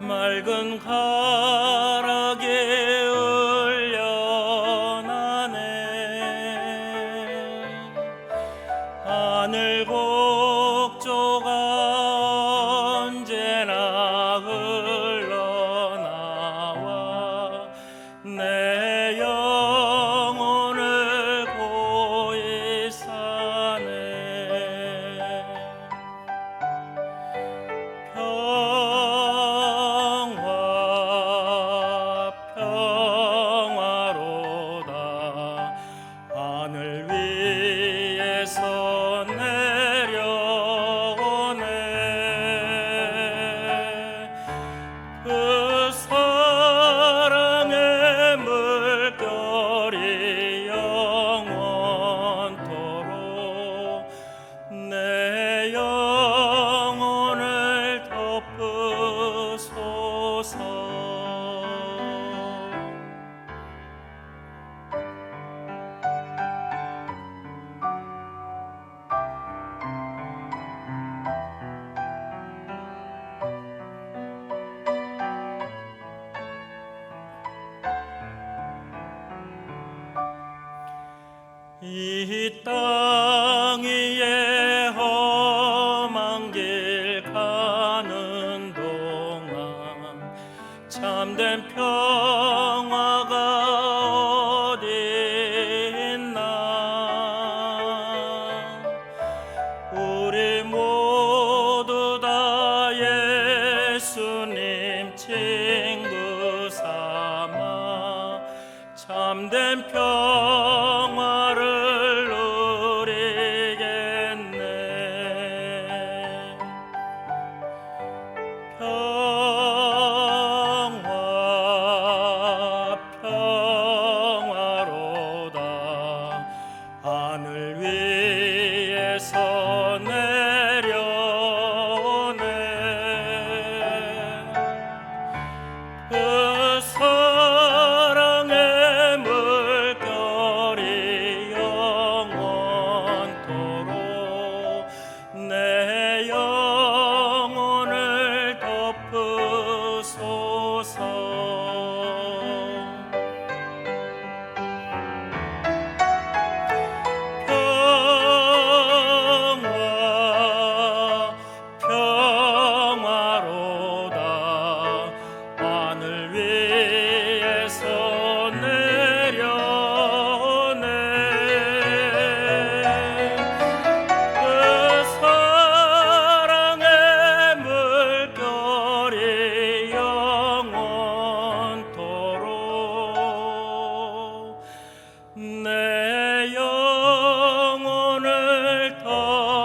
맑은 가락에 울려나네. 하늘 곡조가 이 땅이 참된 평화가 어디 있나? 우리 모두 다 예수님 친구 삼아 참된 평 하늘 위해서. Oh.